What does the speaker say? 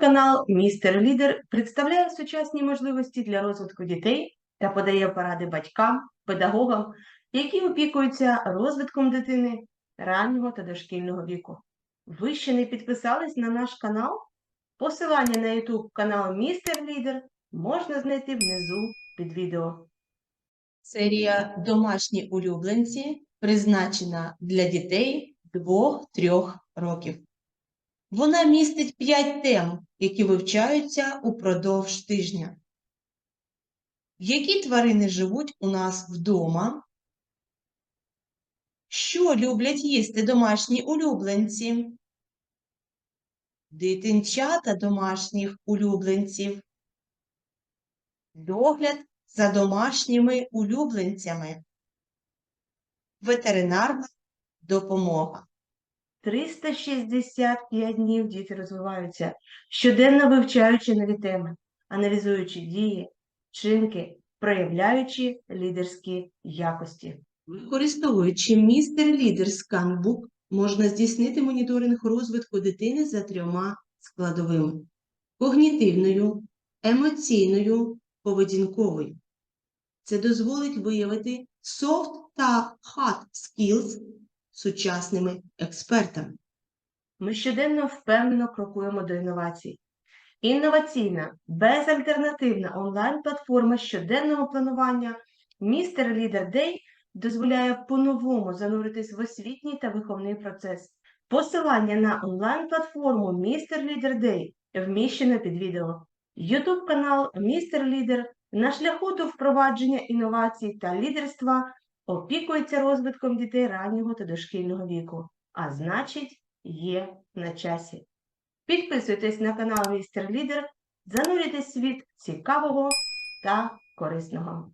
канал Містер Лідер представляє сучасні можливості для розвитку дітей та подає поради батькам, педагогам, які опікуються розвитком дитини раннього та дошкільного віку. Ви ще не підписались на наш канал? Посилання на YouTube канал Містер Лідер можна знайти внизу під відео. Серія Домашні улюбленці призначена для дітей 2-3 років. Вона містить 5 тем, які вивчаються упродовж тижня. Які тварини живуть у нас вдома? Що люблять їсти домашні улюбленці? Дитинчата домашніх улюбленців. Догляд за домашніми улюбленцями. Ветеринарна допомога. 365 днів діти розвиваються, щоденно вивчаючи нові теми, аналізуючи дії, вчинки, проявляючи лідерські якості. Використовуючи містер Лідер сканбук, можна здійснити моніторинг розвитку дитини за трьома складовими: когнітивною, емоційною, поведінковою. Це дозволить виявити soft та hard skills сучасними експертами. Ми щоденно впевнено крокуємо до інновацій. Інноваційна, безальтернативна онлайн-платформа щоденного планування Містер Лідер Дей дозволяє по-новому зануритись в освітній та виховний процес. Посилання на онлайн-платформу Містер Лідер Дей вміщено під відео. YouTube канал Містер Лідер на шляху до впровадження інновацій та лідерства опікується розвитком дітей раннього та дошкільного віку, а значить, є на часі. Підписуйтесь на канал Містер Лідер, занурюйтесь світ цікавого та корисного.